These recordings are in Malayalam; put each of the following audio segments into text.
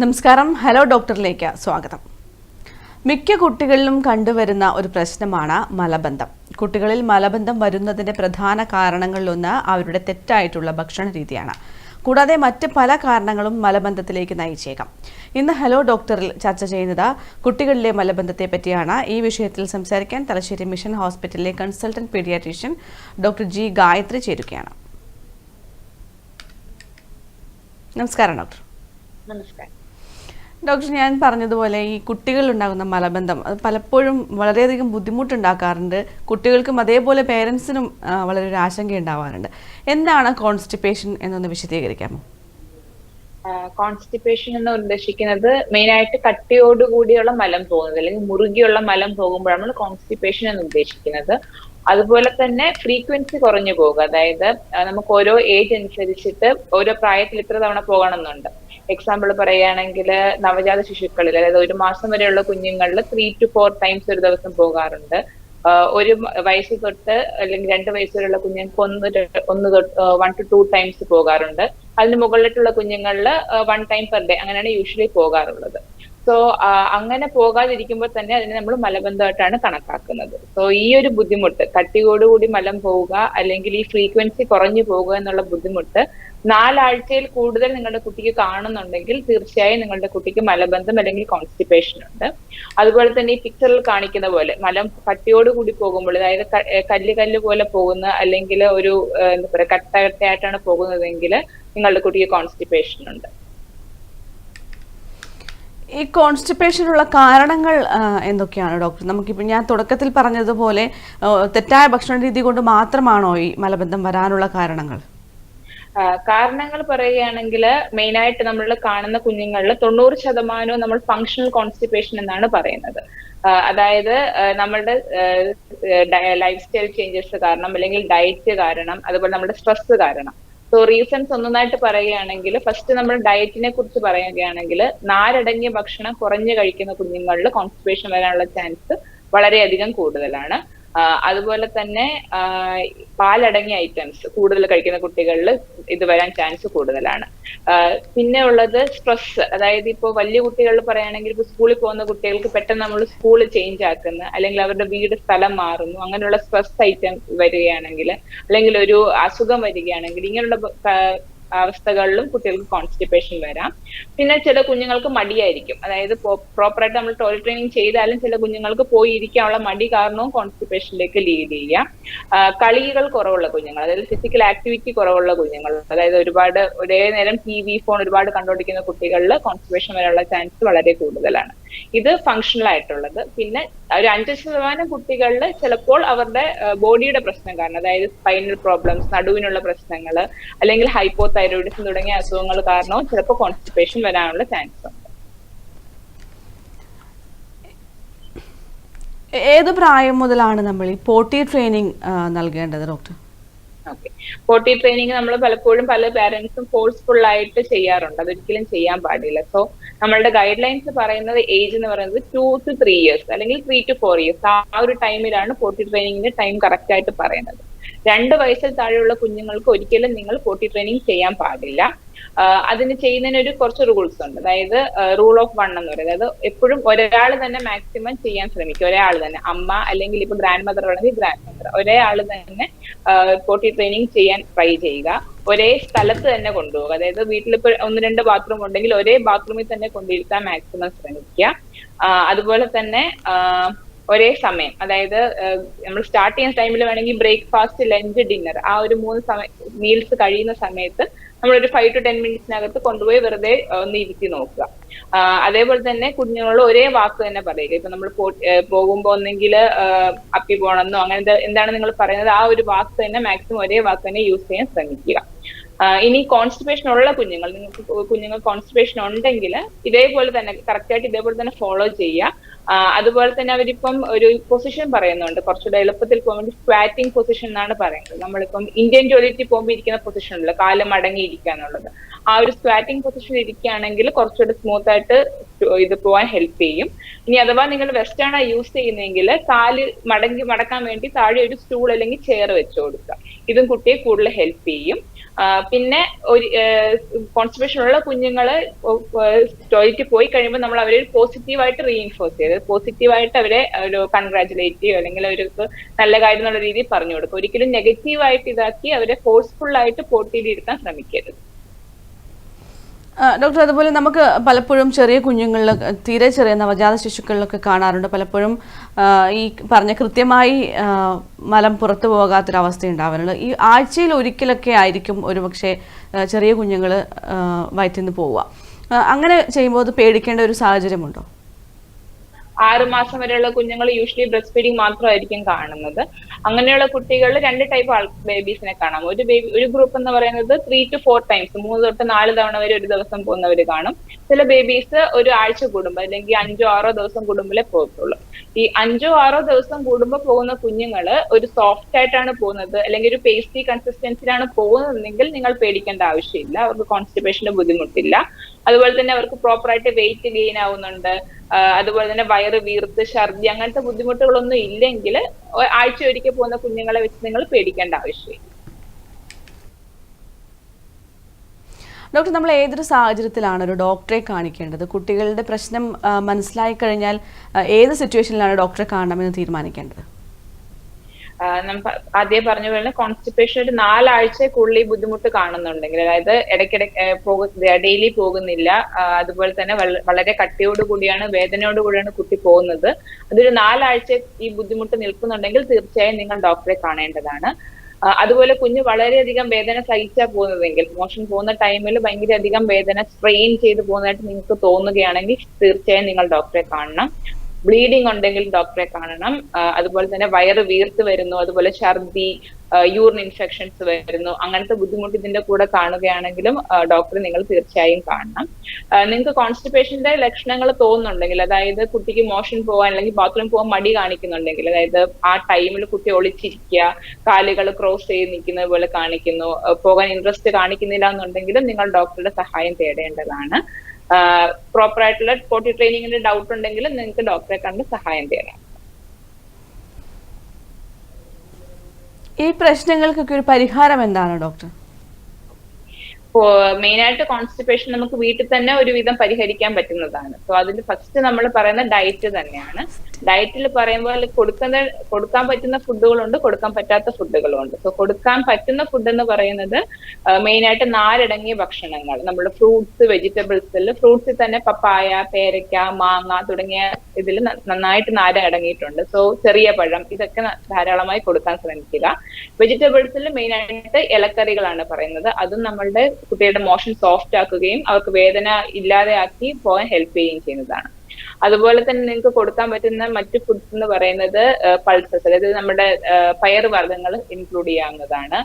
നമസ്കാരം. ഹലോ ഡോക്ടറിലേക്ക് സ്വാഗതം. മിക്ക കുട്ടികളിലും കണ്ടുവരുന്ന ഒരു പ്രശ്നമാണ് മലബന്ധം. കുട്ടികളിൽ മലബന്ധം വരുന്നതിന്റെ പ്രധാന കാരണങ്ങളിലൊന്ന് അവരുടെ തെറ്റായിട്ടുള്ള ഭക്ഷണ രീതിയാണ്. കൂടാതെ മറ്റ് പല കാരണങ്ങളും മലബന്ധത്തിലേക്ക് നയിച്ചേക്കാം. ഇന്ന് ഹലോ ഡോക്ടറിൽ ചർച്ച ചെയ്യുന്നത് കുട്ടികളിലെ മലബന്ധത്തെ പറ്റിയാണ്. ഈ വിഷയത്തിൽ സംസാരിക്കാൻ തലശ്ശേരി മിഷൻ ഹോസ്പിറ്റലിലെ consultant pediatrician doctor G Gayathri ചേരുകയാണ്. നമസ്കാരം ഡോക്ടർ. നമസ്കാരം. ഡോക്ടർ ഞാൻ പറഞ്ഞതുപോലെ ഈ കുട്ടികളിലുണ്ടാകുന്ന മലബന്ധം അത് പലപ്പോഴും വളരെയധികം ബുദ്ധിമുട്ടുണ്ടാക്കാറുണ്ട്. കുട്ടികൾക്കും അതേപോലെ പേരൻസിനും വളരെ ഒരു ആശങ്ക ഉണ്ടാവാറുണ്ട് എന്താണ് കോൺസ്റ്റിപ്പേഷൻ എന്നൊന്ന് വിശദീകരിക്കാമോ? കോൺസ്റ്റിപ്പേഷൻ എന്ന് ഉദ്ദേശിക്കുന്നത് മെയിൻ ആയിട്ട് കട്ടിയോടുകൂടിയുള്ള മലം പോകുന്നത് അല്ലെങ്കിൽ മുറുകിയുള്ള മലം പോകുമ്പോഴാണ് കോൺസ്റ്റിപ്പേഷൻ എന്ന് ഉദ്ദേശിക്കുന്നത്. അതുപോലെ തന്നെ ഫ്രീക്വൻസി കുറഞ്ഞു പോകുക അതായത് നമുക്ക് ഓരോ ഏജ് അനുസരിച്ചിട്ട് ഓരോ പ്രായത്തിൽ ഇത്ര തവണ പോകണമെന്നുണ്ട്. എക്സാമ്പിൾ പറയുകയാണെങ്കിൽ നവജാത ശിശുക്കളിൽ അതായത് ഒരു മാസം വരെയുള്ള കുഞ്ഞുങ്ങളിൽ ത്രീ ടു ഫോർ ടൈംസ് ഒരു ദിവസം പോകാറുണ്ട്. ഒരു വയസ്സ് തൊട്ട് അല്ലെങ്കിൽ രണ്ട് വയസ്സ് വരെയുള്ള കുഞ്ഞുങ്ങൾക്ക് ഒന്ന് ഒന്ന് വൺ ടു ടു ടൈംസ് പോകാറുണ്ട്. അതിന് മുകളിലിട്ടുള്ള കുഞ്ഞുങ്ങളിൽ വൺ ടൈം പെർ ഡേ അങ്ങനെയാണ് യൂഷ്വലി പോകാറുള്ളത്. സോ അങ്ങനെ പോകാതിരിക്കുമ്പോൾ തന്നെ അതിനെ നമ്മൾ മലബന്ധമായിട്ടാണ് കണക്കാക്കുന്നത്. സോ ഈ ഒരു ബുദ്ധിമുട്ട് കട്ടിയോടുകൂടി മലം പോവുക അല്ലെങ്കിൽ ഈ ഫ്രീക്വൻസി കുറഞ്ഞു പോവുക എന്നുള്ള ബുദ്ധിമുട്ട് നാലാഴ്ചയിൽ കൂടുതൽ നിങ്ങളുടെ കുട്ടിക്ക് കാണുന്നുണ്ടെങ്കിൽ തീർച്ചയായും നിങ്ങളുടെ കുട്ടിക്ക് മലബന്ധം അല്ലെങ്കിൽ കോൺസ്റ്റിപ്പേഷൻ ഉണ്ട്. അതുപോലെ തന്നെ ഈ പിക്ചറിൽ കാണിക്കുന്ന പോലെ മലം കട്ടിയോട് കൂടി പോകുമ്പോൾ അതായത് കല്ല് കല്ല് പോലെ പോകുന്ന അല്ലെങ്കിൽ ഒരു എന്താ പറയുക കട്ട കട്ടയായിട്ടാണ് പോകുന്നതെങ്കിൽ നിങ്ങളുടെ കുട്ടിക്ക് കോൺസ്റ്റിപ്പേഷൻ ഉണ്ട്. ഈ കോൺസ്റ്റിപ്പേഷനുള്ള കാരണങ്ങൾ എന്തൊക്കെയാണ് ഡോക്ടർ? നമുക്കിപ്പോൾ ഞാൻ തുടക്കത്തിൽ പറഞ്ഞതുപോലെ തെറ്റായ ഭക്ഷണ രീതി കൊണ്ട് മാത്രമാണോ ഈ മലബന്ധം വരാനുള്ള കാരണങ്ങൾ? കാരണങ്ങൾ പറയുകയാണെങ്കിൽ മെയിനായിട്ട് നമ്മൾ കാണുന്ന കുഞ്ഞുങ്ങളിൽ തൊണ്ണൂറ് ശതമാനവും നമ്മൾ ഫങ്ഷണൽ കോൺസ്റ്റിപ്പേഷൻ എന്നാണ് പറയുന്നത്. അതായത് നമ്മളുടെ ലൈഫ് സ്റ്റൈൽ ചേഞ്ചസ് കാരണം അല്ലെങ്കിൽ ഡയറ്റ് കാരണം അതുപോലെ നമ്മുടെ സ്ട്രെസ് കാരണം. സോ റീസൺസ് ഒന്നൊന്നായിട്ട് പറയുകയാണെങ്കിൽ ഫസ്റ്റ് നമ്മൾ ഡയറ്റിനെ കുറിച്ച് പറയുകയാണെങ്കിൽ നാരടങ്ങിയ ഭക്ഷണം കുറഞ്ഞു കഴിക്കുന്ന കുഞ്ഞുങ്ങളിൽ കോൺസ്റ്റിപ്പേഷൻ വരാനുള്ള ചാൻസ് വളരെയധികം കൂടുതലാണ്. അതുപോലെ തന്നെ പാലടങ്ങിയ ഐറ്റംസ് കൂടുതൽ കഴിക്കുന്ന കുട്ടികളിൽ ഇത് വരാൻ ചാൻസ് കൂടുതലാണ്. പിന്നെ ഉള്ളത് സ്ട്രെസ് അതായത് ഇപ്പോൾ വലിയ കുട്ടികളിൽ പറയുകയാണെങ്കിൽ ഇപ്പോൾ സ്കൂളിൽ പോകുന്ന കുട്ടികൾക്ക് പെട്ടെന്ന് നമ്മൾ സ്കൂൾ ചേഞ്ച് ആക്കുന്ന. അല്ലെങ്കിൽ അവരുടെ വീട് സ്ഥലം മാറുന്നു. അങ്ങനെയുള്ള സ്ട്രെസ് ഐറ്റം വരികയാണെങ്കിൽ അല്ലെങ്കിൽ ഒരു അസുഖം വരികയാണെങ്കിൽ ഇങ്ങനെയുള്ള അവസ്ഥകളിലും കുട്ടികൾക്ക് കോൺസ്റ്റിപ്പേഷൻ വരാം. പിന്നെ ചില കുഞ്ഞുങ്ങൾക്ക് മടിയായിരിക്കും. അതായത് പ്രോപ്പറായിട്ട് നമ്മൾ ടോയ്ലറ്റ് ട്രെയിനിങ് ചെയ്താലും ചില കുഞ്ഞുങ്ങൾക്ക് പോയി ഇരിക്കാനുള്ള മടി കാരണവും കോൺസ്റ്റിപ്പേഷനിലേക്ക് ലീഡ് ചെയ്യാം കളികൾ കുറവുള്ള കുഞ്ഞുങ്ങൾ അതായത് ഫിസിക്കൽ ആക്ടിവിറ്റി കുറവുള്ള കുഞ്ഞുങ്ങൾ അതായത് ഒരുപാട് ഒരേ നേരം ടി വി ഫോൺ ഒരുപാട് കണ്ടുകൊണ്ടിരിക്കുന്ന കുട്ടികളിൽ കോൺസ്റ്റിപ്പേഷൻ വരാനുള്ള ചാൻസ് വളരെ കൂടുതലാണ്. ഇത് ഫങ്ഷണൽ ആയിട്ടുള്ളത്. പിന്നെ ഒരു അഞ്ച് ശതമാനം കുട്ടികളിൽ ചിലപ്പോൾ അവരുടെ ബോഡിയുടെ പ്രശ്നം കാരണം അതായത് സ്പൈനൽ പ്രോബ്ലംസ് നടുവിനുള്ള പ്രശ്നങ്ങൾ അല്ലെങ്കിൽ ഹൈപ്പോ തൈറോയിഡിസം തുടങ്ങിയ അസുഖങ്ങൾ കാരണവും ചിലപ്പോൾ കോൺസ്റ്റിപ്പേഷൻ വരാനുള്ള ചാൻസ് ഉണ്ട്. ഏത് പ്രായം മുതലാണ് നമ്മൾ ഈ പോട്ടി ട്രെയിനിങ് നൽകേണ്ടത് ഡോക്ടർ ഓക്കെ പോട്ടി ട്രെയിനിങ് നമ്മൾ പലപ്പോഴും പല പാരന്റ്സും ഫോഴ്സ്ഫുൾ ആയിട്ട് ചെയ്യാറുണ്ട്. അതൊരിക്കലും ചെയ്യാൻ പാടില്ല. സോ നമ്മളുടെ ഗൈഡ് ലൈൻസ് പറയുന്നത് ഏജ് എന്ന് പറയുന്നത് ടു ടു ത്രീ ഇയേഴ്സ് അല്ലെങ്കിൽ ത്രീ ടു ഫോർ ഇയേഴ്സ് ആ ഒരു ടൈമിലാണ് പോട്ടി ട്രെയിനിങ്ങിന്റെ ടൈം കറക്റ്റ് ആയിട്ട് പറയുന്നത്. രണ്ട് വയസ്സിൽ താഴെയുള്ള കുഞ്ഞുങ്ങൾക്ക് ഒരിക്കലും നിങ്ങൾ പോട്ടി ട്രെയിനിങ് ചെയ്യാൻ പാടില്ല. അതിന് ചെയ്യുന്നതിന് ഒരു കുറച്ച് റൂൾസ് ഉണ്ട്. അതായത് റൂൾ ഓഫ് വൺ എന്ന് പറയുന്നത്. അതായത് എപ്പോഴും ഒരാൾ തന്നെ മാക്സിമം ചെയ്യാൻ ശ്രമിക്കും. ഒരാൾ തന്നെ. അമ്മ അല്ലെങ്കിൽ ഇപ്പൊ ഗ്രാൻഡ് മദർ ആണെങ്കിൽ ഗ്രാൻഡ് മദർ ഒരാൾ തന്നെ പോട്ടി ട്രെയിനിങ് ചെയ്യാൻ ട്രൈ ചെയ്യുക. ഒരേ സ്ഥലത്ത് തന്നെ കൊണ്ടുപോകുക അതായത് വീട്ടിൽ വീട്ടിലിപ്പോ ഒന്ന് രണ്ട് ബാത്റൂം ഉണ്ടെങ്കിൽ ഒരേ ബാത്റൂമിൽ തന്നെ കൊണ്ടിരുത്താൻ മാക്സിമം ശ്രമിക്കുക. അതുപോലെ തന്നെ ഒരേ സമയം. അതായത് നമ്മൾ സ്റ്റാർട്ട് ചെയ്യുന്ന ടൈമിൽ വേണമെങ്കിൽ ബ്രേക്ക്ഫാസ്റ്റ് ലഞ്ച് ഡിന്നർ ആ ഒരു മൂന്ന് സമയ മീൽസ് കഴിയുന്ന സമയത്ത് നമ്മളൊരു ഫൈവ് ടു ടെൻ മിനിറ്റ്സിനകത്ത് കൊണ്ടുപോയി വെറുതെ ഒന്ന് ഇരുത്തി നോക്കുക. അതേപോലെ തന്നെ കുഞ്ഞുങ്ങളോട് ഒരേ വാക്ക് തന്നെ പറയുക. ഇപ്പൊ നമ്മൾ പോകുമ്പോ ഒന്നെങ്കിൽ അപ്പി പോകണമെന്നോ അങ്ങനത്തെ എന്താണ് നിങ്ങൾ പറയുന്നത്? ആ ഒരു വാക്ക് തന്നെ മാക്സിമം ഒരേ വാക്ക് തന്നെ യൂസ് ചെയ്യാൻ ശ്രമിക്കുക. ഇനി കോൺസ്റ്റിപ്പേഷൻ ഉള്ള കുഞ്ഞുങ്ങൾ. നിങ്ങൾക്ക് കുഞ്ഞുങ്ങൾ കോൺസ്റ്റിപ്പേഷൻ ഉണ്ടെങ്കിൽ ഇതേപോലെ തന്നെ കറക്റ്റ് ആയിട്ട് ഇതേപോലെ തന്നെ ഫോളോ ചെയ്യുക. അതുപോലെ തന്നെ അവരിപ്പം ഒരു പൊസിഷൻ പറയുന്നുണ്ട്. കുറച്ചുകൂടെ എളുപ്പത്തിൽ വേണ്ടി സ്ക്വാറ്റിംഗ് പൊസിഷൻ എന്നാണ് പറയുന്നത്. നമ്മളിപ്പം ഇന്ത്യൻ ജോലിക്ക് പോകുമ്പോൾ ഇരിക്കുന്ന പൊസിഷൻ ഉണ്ടല്ലോ. കാലം മടങ്ങി ഇരിക്കുക എന്നുള്ളത് ആ ഒരു സ്ക്വാറ്റിംഗ് പൊസിഷൻ ഇരിക്കുകയാണെങ്കിൽ കുറച്ചുകൂടെ സ്മൂത്ത് ആയിട്ട് ഇത് പോവാൻ ഹെൽപ്പ് ചെയ്യും. ഇനി അഥവാ നിങ്ങൾ വെസ്റ്റേൺ ആണ് യൂസ് ചെയ്യുന്നതെങ്കിൽ കാൽ മടങ്ങി മടക്കാൻ വേണ്ടി താഴെ ഒരു സ്റ്റൂൾ അല്ലെങ്കിൽ ചെയർ വെച്ച് കൊടുക്കുക. ഇതും കുട്ടിയെ കൂടുതൽ ഹെൽപ്പ് ചെയ്യും. പിന്നെ ഒരു കോൺസ്റ്റിപ്പേഷൻ ഉള്ള കുഞ്ഞുങ്ങൾ ടോയ്ലറ്റ് പോയി കഴിയുമ്പോൾ നമ്മൾ അവരെ പോസിറ്റീവായിട്ട് റീഇൻഫോഴ്സ് ചെയ്ത് പോസിറ്റീവായിട്ട് അവരെ ഒരു കൺഗ്രാചുലേറ്റ് ചെയ്യുക അല്ലെങ്കിൽ അവർക്ക് നല്ല കാര്യം എന്നുള്ള രീതിയിൽ പറഞ്ഞു കൊടുക്കുക. ഒരിക്കലും നെഗറ്റീവായിട്ട് ഇതാക്കി അവരെ ഫോഴ്സ്ഫുൾ ആയിട്ട് പോട്ടിയിലിരുത്താൻ ശ്രമിക്കരുത്. ആ, ഡോക്ടർ അതുപോലെ നമുക്ക് പലപ്പോഴും ചെറിയ കുഞ്ഞുങ്ങളിൽ തീരെ ചെറിയ നവജാത ശിശുക്കളിലൊക്കെ കാണാറുണ്ട്. പലപ്പോഴും ഈ പറഞ്ഞ കൃത്യമായി മലം പുറത്തു പോകാത്തൊരവസ്ഥ ഉണ്ടാവാറുണ്ട് ഈ ആഴ്ചയിൽ ഒരിക്കലൊക്കെ ആയിരിക്കും ഒരു പക്ഷേ ചെറിയ കുഞ്ഞുങ്ങൾ വയറ്റിൽ നിന്ന് പോവുക. അങ്ങനെ ചെയ്യുമ്പോൾ അത് പേടിക്കേണ്ട ഒരു സാഹചര്യമുണ്ടോ? ആറ് മാസം വരെയുള്ള കുഞ്ഞുങ്ങൾ യൂഷ്വലി ബ്രസ്റ്റ് ഫീഡിങ് മാത്രമായിരിക്കും കാണുന്നത്. അങ്ങനെയുള്ള കുട്ടികളിൽ രണ്ട് ടൈപ്പ് ബേബീസിനെ കാണാം. ഒരു ബേബി ഒരു ഗ്രൂപ്പ് എന്ന് പറയുന്നത് ത്രീ ടു ഫോർ ടൈംസ് മൂന്ന് തൊട്ട് നാല് തവണ വരെ ഒരു ദിവസം പോകുന്നവർ കാണും. ചില ബേബീസ് ഒരു ആഴ്ച കൂടുമ്പോൾ അല്ലെങ്കിൽ അഞ്ചോ ആറോ ദിവസം കൂടുമ്പോഴേ പോകത്തുള്ളൂ. ഈ അഞ്ചോ ആറോ ദിവസം കൂടുമ്പോൾ പോകുന്ന കുഞ്ഞുങ്ങൾ ഒരു സോഫ്റ്റ് ആയിട്ടാണ് പോകുന്നത്. അല്ലെങ്കിൽ ഒരു പേസ്റ്റി കൺസിസ്റ്റൻസിലാണ് പോകുന്നതെങ്കിൽ നിങ്ങൾ പേടിക്കേണ്ട ആവശ്യമില്ല. അവർക്ക് കോൺസ്റ്റിപ്പേഷന്റെ ബുദ്ധിമുട്ടില്ല. അതുപോലെ തന്നെ അവർക്ക് പ്രോപ്പർ ആയിട്ട് വെയിറ്റ് ഗെയിൻ ആവുന്നുണ്ട്. അതുപോലെ തന്നെ വയറ് വീർത്ത് ഛർദി അങ്ങനത്തെ ബുദ്ധിമുട്ടുകളൊന്നും ഇല്ലെങ്കിൽ ആഴ്ച ഒരിക്കൽ പോകുന്ന കുഞ്ഞുങ്ങളെ വെച്ച് നിങ്ങൾ പേടിക്കേണ്ട ആവശ്യമില്ല. ഡോക്ടർ നമ്മൾ ഏതൊരു സാഹചര്യത്തിലാണ് ഒരു ഡോക്ടറെ കാണിക്കേണ്ടത്? കുട്ടികളുടെ പ്രശ്നം മനസ്സിലായി കഴിഞ്ഞാൽ ഏത് സിറ്റുവേഷനിലാണ് ഡോക്ടറെ കാണണമെന്ന് തീരുമാനിക്കേണ്ടത്? നമുക്ക് ആദ്യം പറഞ്ഞ പോലെ കോൺസ്റ്റിപ്പേഷൻ ഒരു നാലാഴ്ചക്കുള്ളിൽ ബുദ്ധിമുട്ട് കാണുന്നുണ്ടെങ്കിൽ അതായത് ഇടയ്ക്കിടയ്ക്ക് പോകു ഡെയിലി പോകുന്നില്ല. അതുപോലെ തന്നെ വള- വളരെ കട്ടിയോട് കൂടിയാണ് വേദനയോട് കൂടിയാണ് കുട്ടി പോകുന്നത്. അതൊരു നാലാഴ്ച ഈ ബുദ്ധിമുട്ട് നിൽക്കുന്നുണ്ടെങ്കിൽ തീർച്ചയായും നിങ്ങൾ ഡോക്ടറെ കാണേണ്ടതാണ്. അതുപോലെ കുഞ്ഞ് വളരെയധികം വേദന സഹിച്ചാ പോകുന്നതെങ്കിൽ മോഷൻ പോകുന്ന ടൈമിൽ ഭയങ്കര അധികം വേദന സ്ട്രെയിൻ ചെയ്ത് പോകുന്നതായിട്ട് നിങ്ങൾക്ക് തോന്നുകയാണെങ്കിൽ തീർച്ചയായും നിങ്ങൾ ഡോക്ടറെ കാണണം. ബ്ലീഡിംഗ് ഉണ്ടെങ്കിൽ ഡോക്ടറെ കാണണം. അതുപോലെ തന്നെ വയറ് വീർത്ത് വരുന്നു അതുപോലെ ഛർദി യൂറിൻ ഇൻഫെക്ഷൻസ് വരുന്നു അങ്ങനത്തെ ബുദ്ധിമുട്ട് ഇതിന്റെ കൂടെ കാണുകയാണെങ്കിലും ഡോക്ടറെ നിങ്ങൾ തീർച്ചയായും കാണണം. നിങ്ങൾക്ക് കോൺസ്റ്റിപ്പേഷന്റെ ലക്ഷണങ്ങൾ തോന്നുന്നുണ്ടെങ്കിൽ അതായത് കുട്ടിക്ക് മോഷൻ പോകാൻ അല്ലെങ്കിൽ ബാത്റൂം പോകാൻ മടി കാണിക്കുന്നുണ്ടെങ്കിൽ അതായത് ആ ടൈമിൽ കുട്ടി ഒളിച്ചിരിക്കുക കാലുകൾ ക്രോസ് ചെയ്ത് നിൽക്കുന്നത് പോലെ കാണിക്കുന്നു പോകാൻ ഇൻട്രസ്റ്റ് കാണിക്കുന്നില്ല എന്നുണ്ടെങ്കിലും നിങ്ങൾ ഡോക്ടറുടെ സഹായം തേടേണ്ടതാണ്. പ്രോപ്പർ ആയിട്ടുള്ള പോട്ടി ട്രെയിനിങ്ങിന്റെ ഡൗട്ട് ഉണ്ടെങ്കിൽ നിങ്ങൾക്ക് ഡോക്ടറെ കണ്ട് സഹായം തേടാം. ഈ പ്രശ്നങ്ങൾക്കൊക്കെ ഒരു പരിഹാരം എന്താണ് ഡോക്ടർ മെയിൻ ആയിട്ട് കോൺസ്റ്റിപ്പേഷൻ നമുക്ക് വീട്ടിൽ തന്നെ ഒരുവിധം പരിഹരിക്കാൻ പറ്റുന്നതാണ്. സോ അതിൽ ഫസ്റ്റ് നമ്മൾ പറയുന്ന ഡയറ്റ് തന്നെയാണ്. ഡയറ്റിൽ പറയുമ്പോൾ കൊടുക്കുന്ന കൊടുക്കാൻ പറ്റുന്ന ഫുഡുകളുണ്ട് കൊടുക്കാൻ പറ്റാത്ത ഫുഡുകളുണ്ട് സോ കൊടുക്കാൻ പറ്റുന്ന ഫുഡ് എന്ന് പറയുന്നത് മെയിൻ ആയിട്ട് നാരടങ്ങിയ ഭക്ഷണങ്ങൾ. നമ്മുടെ ഫ്രൂട്ട്സ് വെജിറ്റബിൾസിൽ ഫ്രൂട്ട്സിൽ തന്നെ പപ്പായ പേരയ്ക്ക മാങ്ങ തുടങ്ങിയ ഇതിൽ നന്നായിട്ട് നാര അടങ്ങിയിട്ടുണ്ട് സോ ചെറിയ പഴം ഇതൊക്കെ ധാരാളമായി കൊടുക്കാൻ ശ്രമിക്കുക. വെജിറ്റബിൾസിൽ മെയിൻ ആയിട്ട് ഇലക്കറികളാണ് പറയുന്നത്. അതും നമ്മളുടെ കുട്ടിയുടെ മോഷൻ സോഫ്റ്റ് ആക്കുകയും അവർക്ക് വേദന ഇല്ലാതെ ആക്കി പോകാൻ ഹെൽപ്പ് ചെയ്യുകയും ചെയ്യുന്നതാണ്. അതുപോലെ തന്നെ നിങ്ങൾക്ക് കൊടുക്കാൻ പറ്റുന്ന മറ്റ് ഫുഡ്സ് എന്ന് പറയുന്നത് പൾസസ് അതായത് നമ്മുടെ പയർ വർഗങ്ങൾ ഇൻക്ലൂഡ് ചെയ്യാവുന്നതാണ്.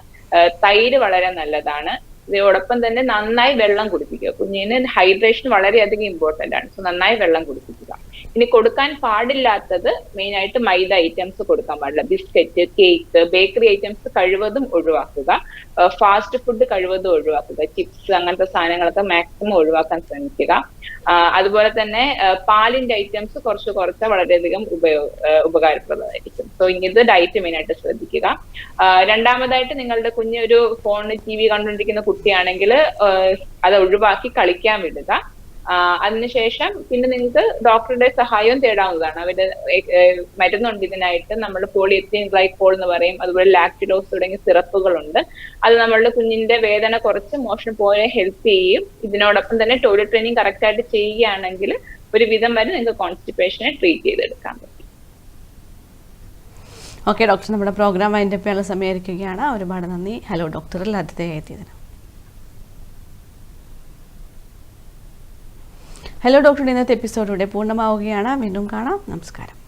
തൈര് വളരെ നല്ലതാണ്. ഇതോടൊപ്പം തന്നെ നന്നായി വെള്ളം കുടിപ്പിക്കുക. കുഞ്ഞിന് ഹൈഡ്രേഷൻ വളരെയധികം ഇമ്പോർട്ടന്റ് ആണ്. സോ നന്നായി വെള്ളം കുടിപ്പിക്കുക. ഇനി കൊടുക്കാൻ പാടില്ലാത്തത് മെയിൻ ആയിട്ട് മൈദ ഐറ്റംസ് കൊടുക്കാൻ പാടില്ല. ബിസ്ക്കറ്റ് കേക്ക് ബേക്കറി ഐറ്റംസ് കഴിവതും ഒഴിവാക്കുക. ഫാസ്റ്റ് ഫുഡ് കഴിവതും ഒഴിവാക്കുക. ചിപ്സ് അങ്ങനത്തെ സാധനങ്ങളൊക്കെ മാക്സിമം ഒഴിവാക്കാൻ ശ്രമിക്കുക. അതുപോലെ തന്നെ പാലിന്റെ ഐറ്റംസ് കുറച്ച് കുറച്ച് വളരെയധികം ഉപയോഗ ഉപകാരപ്രദമായിരിക്കും. സോ ഇത് ഡയറ്റ് മെയിൻ ആയിട്ട് ശ്രദ്ധിക്കുക. രണ്ടാമതായിട്ട് നിങ്ങളുടെ കുഞ്ഞ് ഒരു ഫോണിൽ ടി വി കണ്ടുകൊണ്ടിരിക്കുന്ന കുട്ടിയാണെങ്കിൽ അത് ഒഴിവാക്കി കളിക്കാൻ വിടുക. അതിനുശേഷം പിന്നെ നിങ്ങൾക്ക് ഡോക്ടറുടെ സഹായവും തേടാവുന്നതാണ്. അവരുടെ മരുന്നുണ്ട് ഇതിനായിട്ട് നമ്മൾ പോളിയത്തിൻ ഗ്ലൈക്കോൾ എന്ന് പറയും. അതുപോലെ ലാക്ടിഡോസ് തുടങ്ങിയ സിറപ്പുകളുണ്ട്. അത് നമ്മളുടെ കുഞ്ഞിന്റെ വേദന കുറച്ച് മോഷൻ പോലെ ഹെൽപ്പ് ചെയ്യും. ഇതിനോടൊപ്പം തന്നെ ടോയ്ലറ്റ് ട്രെയിനിങ് കറക്റ്റ് ആയിട്ട് ചെയ്യുകയാണെങ്കിൽ ഒരു വിധം വരെ നിങ്ങൾക്ക് കോൺസ്റ്റിപ്പേഷനെ ട്രീറ്റ് ചെയ്തെടുക്കാൻ പറ്റും. ഓക്കെ ഡോക്ടർ നമ്മുടെ പ്രോഗ്രാം അതിന്റെ പേരുള്ള സമയമായിരിക്കുകയാണ് ഒരുപാട് നന്ദി. ഹലോ ഡോക്ടറിൽ അതിഥിയായി എത്തിയതിന്. ഹലോ ഡോക്ടർ ഇന്നത്തെ എപ്പിസോഡ് ഇവിടെ പൂർണമാവുകയാണ്. വീണ്ടും കാണാം. നമസ്കാരം.